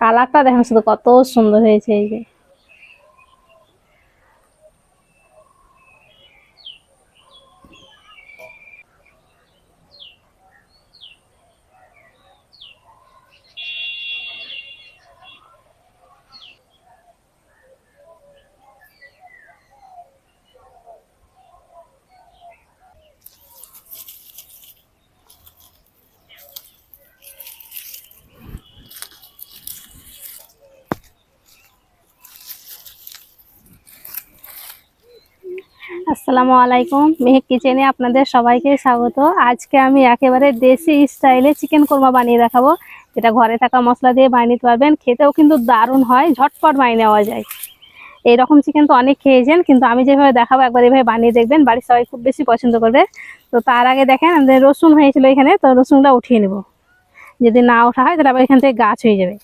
কালারটা দেখেন শুধু কত সুন্দর হয়েছে এই যে। আসসালামু আলাইকুম। মেহেক কিচেনে আপনাদের সবাইকে স্বাগত। আজকে আমি একেবারে দেশি স্টাইলে চিকেন কোরমা বানিয়ে দেখাবো। যেটা ঘরে থাকা মশলা দিয়ে বানিয়ে পারবেন। খেতেও কিন্তু দারুণ হয়, ঝটপট বানিয়ে নেওয়া যায়। এই রকম চিকেন তো অনেক খেয়েছেন, কিন্তু আমি যেভাবে দেখাবো একবার এভাবে বানিয়ে দেখবেন। বাড়ির সবাই খুব বেশি পছন্দ করবে। তো তার আগে দেখেন, আমাদের রসুন হয়েছিল এখানে, তো রসুনটা উঠিয়ে নেব। যদি না ওঠা হয়, তাহলে আবার এখান থেকে গাছ হয়ে যাবে।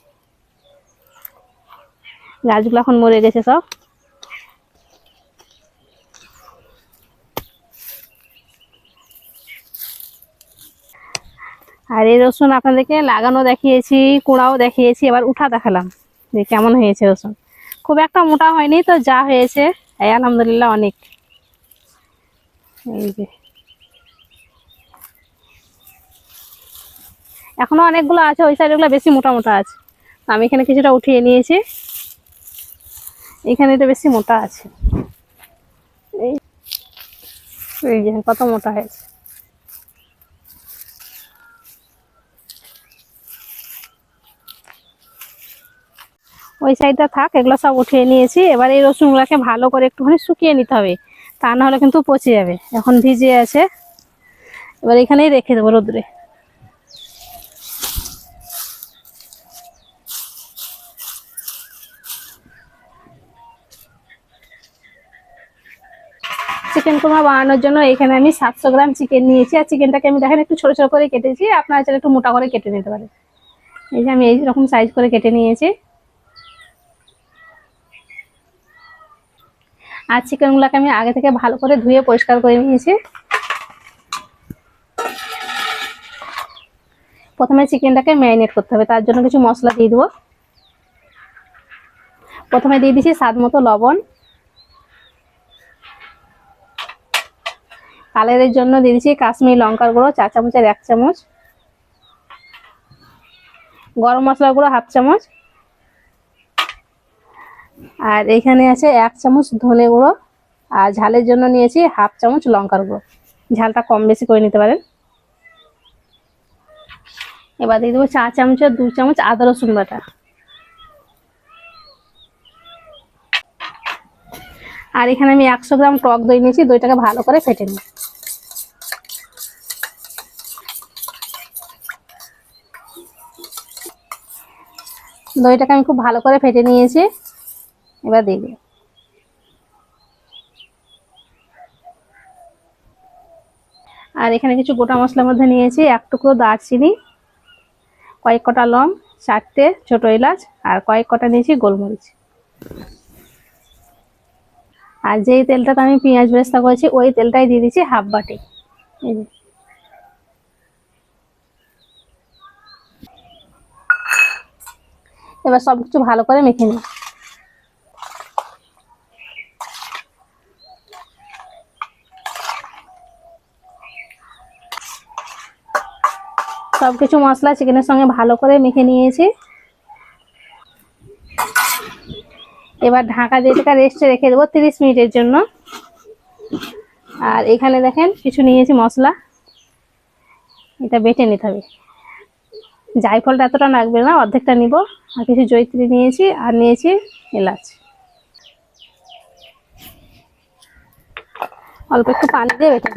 গাছগুলো এখন মরে গেছে সব। আর এই রসুন আপনাদেরকে লাগানো দেখিয়েছি, কুড়াও দেখিয়েছি, এবার উঠা দেখালাম যে কেমন হয়েছে রসুন। খুব একটা মোটা হয়নি তো, যা হয়েছে, এই আলহামদুলিল্লাহ অনেক। এই যে। এখনও অনেকগুলো আছে, ওই সাইডগুলো বেশি মোটা মোটা আছে। আমি এখানে কিছুটা উঠিয়ে নিয়েছি। এখানে তো বেশি মোটা আছে। এই এই যে কত মোটা হয়েছে। ওই সাইডটা থাক, এগুলো সব উঠিয়ে নিয়েছি। এবার এই রসুনগুলোকে ভালো করে একটুখানি শুকিয়ে নিতে হবে। তা না হলে কিন্তু পচে যাবে। এখন ভিজে আছে। এবার এখানেই রেখে দেবো রোদ্রে। চিকেন কোরমা বানানোর জন্য এখানে আমি সাতশো গ্রাম চিকেন নিয়েছি। আর চিকেনটাকে আমি দেখেন একটু ছোট ছোট করে কেটেছি। আপনারা চাইলে একটু মোটা করে কেটে নিতে পারেন। এই যে আমি এই রকম সাইজ করে কেটে নিয়েছি। আর চিকেনগুলোকে আমি আগে থেকে ভালো করে ধুয়ে পরিষ্কার করে নিয়েছি। প্রথমে চিকেনটাকে ম্যারিনেট করতে হবে, তার জন্য কিছু মশলা দিয়ে দেবো। প্রথমে দিয়ে দিচ্ছি স্বাদ মতো লবণ। কালারের জন্য দিয়ে দিচ্ছি কাশ্মীর লঙ্কার গুঁড়ো, চা চামচের এক চামচ। গরম মশলার গুঁড়ো হাফ চামচ। আর এখানে আছে এক চামচ ধনে গুঁড়ো, আর ঝালের জন্য নিয়েছি হাফ চামচ লঙ্কার গুঁড়ো। ঝালটা কম বেশি করে নিতে পারেন। এবার দিয়ে দেবো চা চামচের দু চামচ আদা রসুন বাটা। আর এখানে আমি একশো গ্রাম টক দই নিয়েছি, দইটাকে ভালো করে ফেটে নিই। দইটাকে আমি খুব ভালো করে ফেটে নিয়েছি। এবার দিই আর এখানে কিছু গোটা মশলার মধ্যে নিয়েছি, এক টুকরো দারচিনি, কয়েক কটা লং, চারটে ছোট এলাচ, আর কয়েক কটা নিয়েছি গোলমরিচ। আর যেই তেলটাতে আমি পেঁয়াজ বেরেস্তা করেছি, ওই তেলটাই দিয়ে দিচ্ছি হাফ বাটি। এবার সব কিছু ভালো করে মেখে নিই। সব কিছু মশলা চিকেনের সঙ্গে ভালো করে মেখে নিয়েছি। এবার ঢাকা দিয়ে রেস্টে রেখে দেবো তিরিশ মিনিটের জন্য। আর এখানে দেখেন কিছু নিয়েছি মশলা। এটা বেটে নিতে হবে। জায়ফলটা এতটা লাগবে না, অর্ধেকটা নিব। আর কিছু জৈত্রী নিয়েছি, আর নিয়েছি এলাচ। অল্প একটু পানি দিয়ে বেটে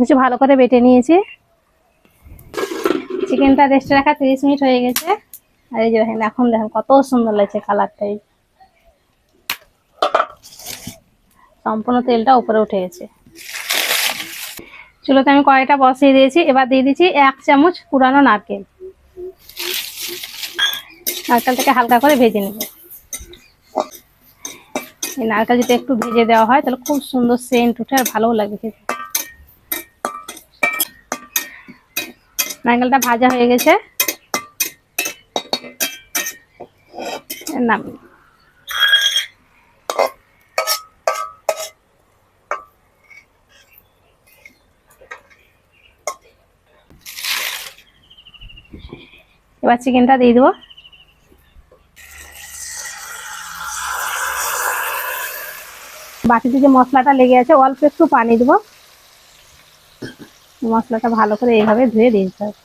কিছু ভালো করে বেটে নিয়েছি। চিকেনটা রেস্টে রাখা তিরিশ মিনিট হয়ে গেছে। আর এই যে দেখেন, এখন দেখেন কত সুন্দর লাগছে কালারটাই সম্পূর্ণ তেলটা উপরে উঠে গেছে। চুলোতে আমি কড়াইটা বসিয়ে দিয়েছি। এবার দিয়ে দিচ্ছি এক চামচ পুরানো নারকেল। নারকেলটাকে হালকা করে ভেজে নেব। এই নারকেল যদি একটু ভেজে দেওয়া হয়, তাহলে খুব সুন্দর সেন্ট উঠে আর ভালোও লাগবে খেতে। নারকেলটা ভাজা হয়ে গেছে। নাম। এবার চিকেনটা দিয়ে দেবো। বাটিতে যে মশলাটা লেগে আছে, অল্প একটু পানি দেবো। মশলাটা ভালো করে এইভাবে ধুয়ে দিতে হবে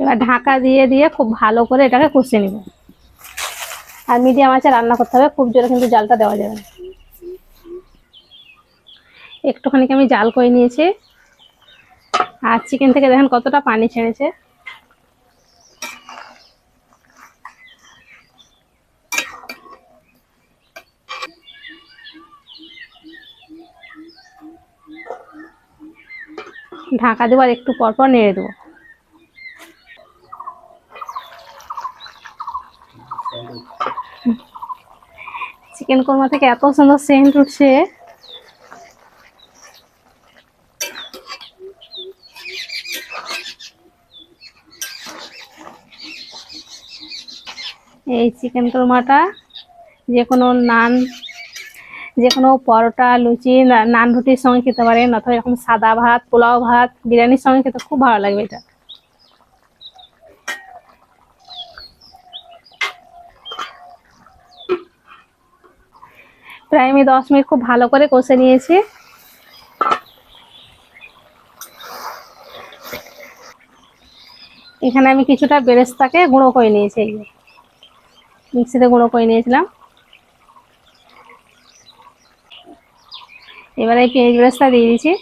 এবার ঢাকা দিয়ে দিয়ে খুব ভালো করে এটাকে কষে নিব। আর মিডিয়াম আছে রান্না করতে হবে, খুব জোরে কিন্তু জালটা দেওয়া যাবে না। একটুখানি আমি জাল করে নিয়েছি। আর চিকেন থেকে দেখেন কতটা পানি ছেড়েছে। ঢাকা দেবো আর একটু পর পর নেড়ে দেবো। চিকেন কোরমা থেকে এত সুন্দর সেন্ট উঠছে এই চিকেন কোরমাটা যে কোনো নান যে কোনো পরোটা, লুচি নান রুটির সঙ্গে খেতে পারেন, অথবা এরকম সাদা ভাত, পোলাও ভাত, বিরিয়ানির সঙ্গে খেতে খুব ভালো লাগবে এটা প্রায় আমি দশ মিনিট খুব ভালো করে কষে নিয়েছি এখানে আমি কিছুটা বেরেস্তাকে গুঁড়ো করে নিয়েছি। মিক্সিতে গুঁড়ো করে নিয়েছিলাম। এবারে পেঁয়াজ বেরেস্তা দিয়ে দিয়েছি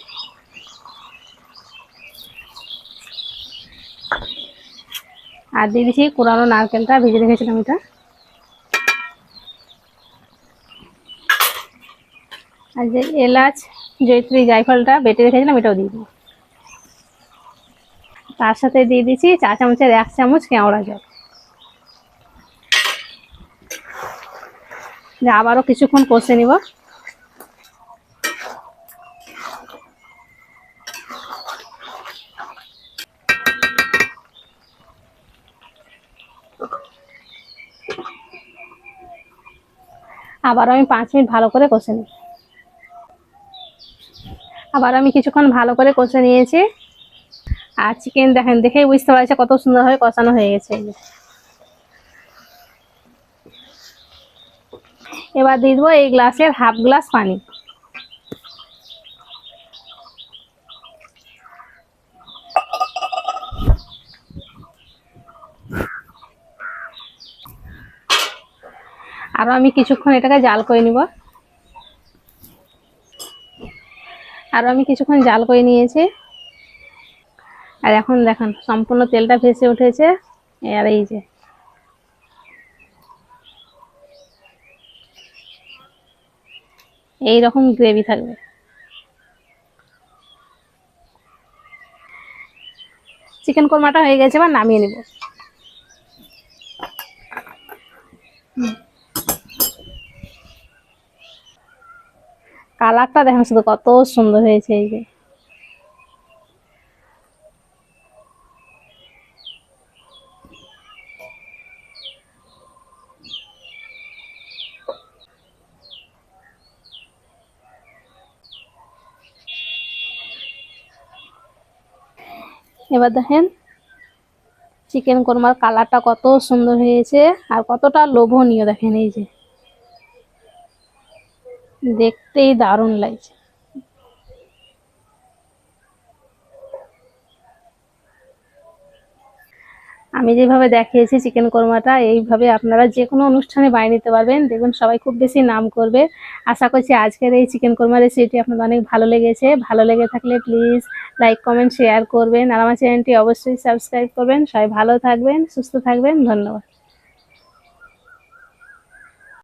আর দিয়ে দিয়েছি কোরানো নারকেলটা, ভেজে রেখেছিলাম এটা। আর যে এলাচ জৈত্রী জায়ফলটা বেটে রেখেছিলাম, এটাও দিয়ে তার সাথে দিয়ে দিচ্ছি চা চামচের এক চামচ কেওড়া জল। আবারও কিছুক্ষণ কষে নিব। আবার আমি পাঁচ মিনিট ভালো করে কষে নিই আবার আমি কিছুক্ষণ ভালো করে কষে নিয়েছি। আর চিকেন দেখেন, দেখেই বুঝতে পারছে কত সুন্দরভাবে কষানো হয়ে গেছে এই যে। এবার দিয়ে দেবো এই গ্লাসের হাফ গ্লাস পানি। আরও আমি কিছুক্ষণ এটাকে জাল করে নিব। আরও আমি কিছুক্ষণ জাল করে নিয়েছি। আর এখন দেখেন, সম্পূর্ণ তেলটা ভেসে উঠেছে। আর এই যে এই রকম গ্রেভি থাকবে। চিকেন কোরমাটা হয়ে গেছে, এবার নামিয়ে নিব। কালারটা দেখেন, শুধু কত সুন্দর হয়েছে এই যে। এবার দেখেন চিকেন কোরমার কালারটা কত সুন্দর হয়েছে আর কতটা লোভনীয় দেখেন এই যে। দেখতেই দারুণ লাগছে। আমি যেভাবে দেখিয়েছি চিকেন কোরমাটা, এইভাবে আপনারা যে কোনো অনুষ্ঠানে বানিয়ে নিতে পারবেন। দেখুন, সবাই খুব বেশি নাম করবে। আশা করছি আজকের এই চিকেন কোরমা রেসিপিটি আপনাদের অনেক ভালো লেগেছে। ভালো লেগে থাকলে প্লিজ লাইক কমেন্ট শেয়ার করবেন। আর আমার চ্যানেলটি অবশ্যই সাবস্ক্রাইব করবেন। সবাই ভালো থাকবেন, সুস্থ থাকবেন। ধন্যবাদ।